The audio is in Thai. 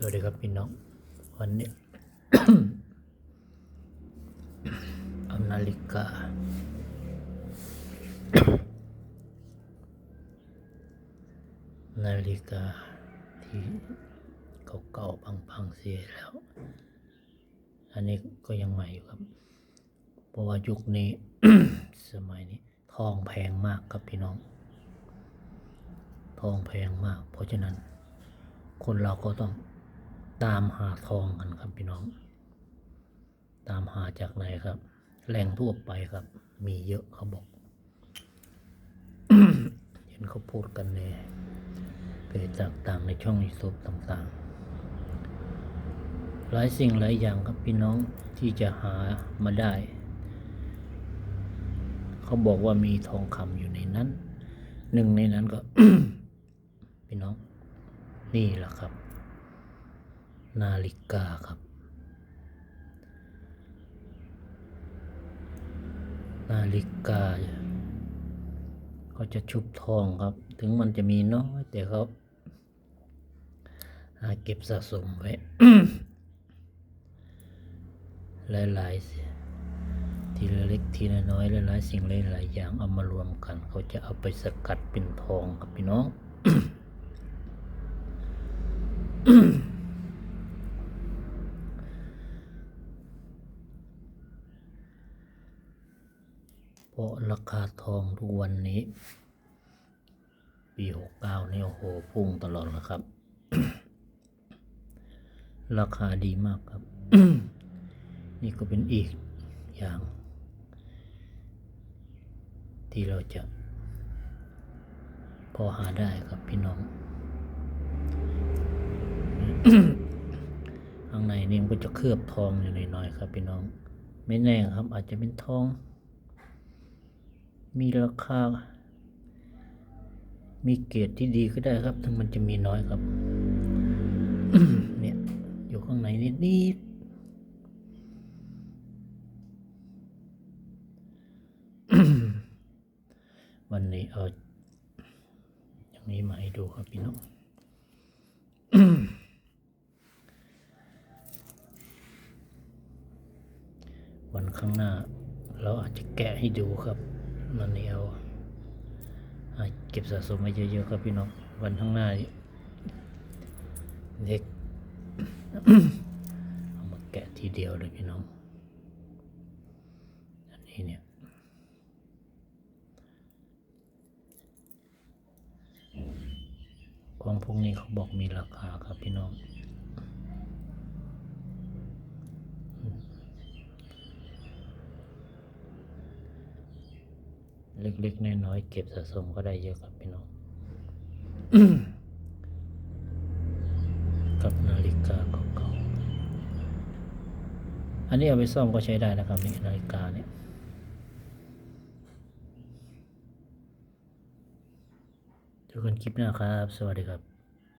สวัสดีครับพี่น้อง วันนี้เอานาฬิกา นาฬิกาที่เก่าๆพังๆเสียแล้ว อันนี้ก็ยังใหม่อยู่ครับ เพราะว่ายุคนี้ สมัยนี้ทองแพงมากครับพี่น้อง ทองแพงมาก เพราะฉะนั้นคนเราก็ต้อง ตามหาทองกันครับพี่น้อง ตามหาจากไหนครับ แหล่งทั่วไปครับ มีเยอะเขาบอก เห็นเขาพูดกันในเพจต่างๆในช่องยูทูบต่างๆ หลายสิ่งหลายอย่างครับพี่น้องที่จะหามาได้ เขาบอกว่ามีทองคำอยู่ในนั้น หนึ่งในนั้นก็ พี่น้อง นี่แหละครับ นาฬิกาครับ นาฬิกาเขาจะชุบทองครับ ถึงมันจะมีน้อยแต่เขาหาเก็บสะสมไว้ หลายๆทีละเล็กทีละน้อยหลายๆสิ่งหลายๆอย่างเอามารวมกัน เขาจะเอาไปสกัดเป็นทองครับพี่น้องเราะราคาทองทุกวันนี้ ปีหกเก้านี่โอ้โหพุ่งตลอดนะครับ ราคาดีมากครับ นี่ก็เป็นอีกอย่าง ที่เราจะ พอหาได้ครับพี่น้องข้างในนี่มันก็จะเคลือบทองอยู่หน่อยๆครับพี่น้อง ไม่แน่ครับ อาจจะเป็นทอง มีราคา มีเกรดที่ดีก็ได้ครับ ถึงมันจะมีน้อยครับ เนี่ย อยู่ข้างในนิดนิดๆวันนี้เอาอย่างนี้มาให้ดูครับพี่น้องวันข้างหน้า เราอาจจะแกะให้ดูครับ มันนี้เอาเก็บสะสมไว้เยอะๆครับพี่น้องวันข้างหน้าเด็กเอามาแกะทีเดียวเลยพี่น้อง อันนี้เนี่ยของพวกนี้เขาบอกมีราคาครับพี่น้อง เล็กๆน้อยๆเก็บสะสมก็ได้เยอะครับพี่น้องกับนาฬิกาเก่าๆอันนี้เอาไปซ่อมก็ใช้ได้นะครับนี่นาฬิกาเนี่ยเจอกันคลิปหน้าครับ สวัสดีครับ